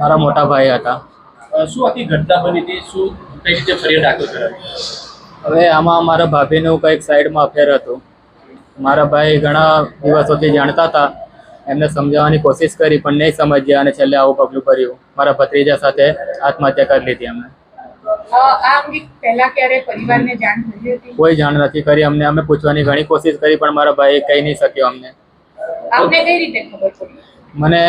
મારા મોટા ભાઈ હતા. શું આખી ઘટના બની હતી? શું કઈ રીતે ફરિયાદ દાખલ કરાવી? હવે આમાં મારા ભાભીનું કંઈક સાઈડમાં અફેર હતું. મારા ભાઈ ઘણા દિવસોથી જાણતા હતા. એમને સમજાવવાની કોશિશ કરી પણ નહીં સમજ્યા અને છેલ્લે આવું પગલું ભર્યું. મારા ભત્રીજા સાથે આત્મહત્યા કરી લીધી અમને અ, આ અંગે પહેલા ક્યારે પરિવારને જાણ થઈ હતી? કોઈ જાણ નથી કરી અમને. અમે પૂછવાની ઘણી કોશિશ કરી પણ મારા ભાઈ કહી નહીં શક્યો અમને. આપને કઈ રીતે ખબર પડી? મને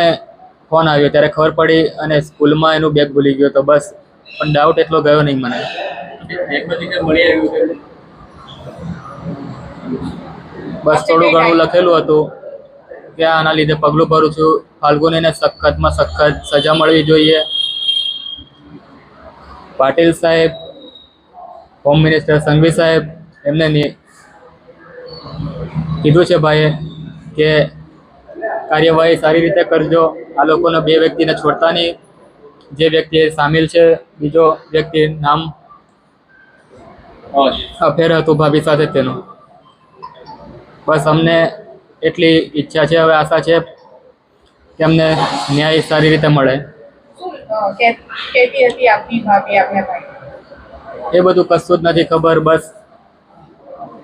ફોન આવ્યો ત્યારે ખબર પડી અને સ્કૂલમાં એનું બેગ ભૂલી ગયો તો બસ. પણ ડાઉટ એટલો ગયો નહીં મને. બસ થોડું ઘણું લખેલું હતું કે આના લીધે પગલું ભરું છું. ફાલ્ગુનીને સખતમાં સખત સજા મળવી જોઈએ. પાટીલ સાહેબ હોમ મિનિસ્ટર સંઘવી સાહેબ એમને કીધું છે ભાઈએ કે કાર્યવાહી સારી રીતે કરજો. આ લોકોને બે વ્યક્તિને છોડતા નહીં. જે વ્યક્તિ સામેલ છે બીજો વ્યક્તિ નામ અફેર હતું ભાભી સાથે તેનું. બસ અમને એટલી ઈચ્છા છે હવે આશા છે કે અમને ન્યાય સારી રીતે મળે. શું અ, કે- કહેતી હતી આપની ભાભી આપના ભાઈ? એ બધું કશું જ નથી ખબર. બસ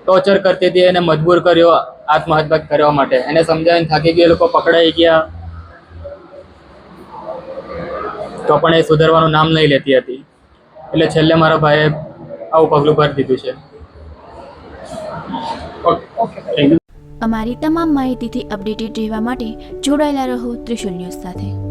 ટોર્ચર કરતી હતી એને મજબૂર કર્યો. આત્મહત્યા કરવા માટે. એને સમજાવીને થાકી ગયો લોકો પકડાઈ ગયા. તો પણ એ સુધારવાનું નામ નહીં લેતી હતી. એટલે છેલ્લે મારા ભાઈએ આવું પગલું ભરી દીધું છે. અમારી તમામ માહિતીથી અપડેટેડ રહેવા માટે જોડાયેલા રહો ત્રિશુલ ન્યૂઝ સાથે.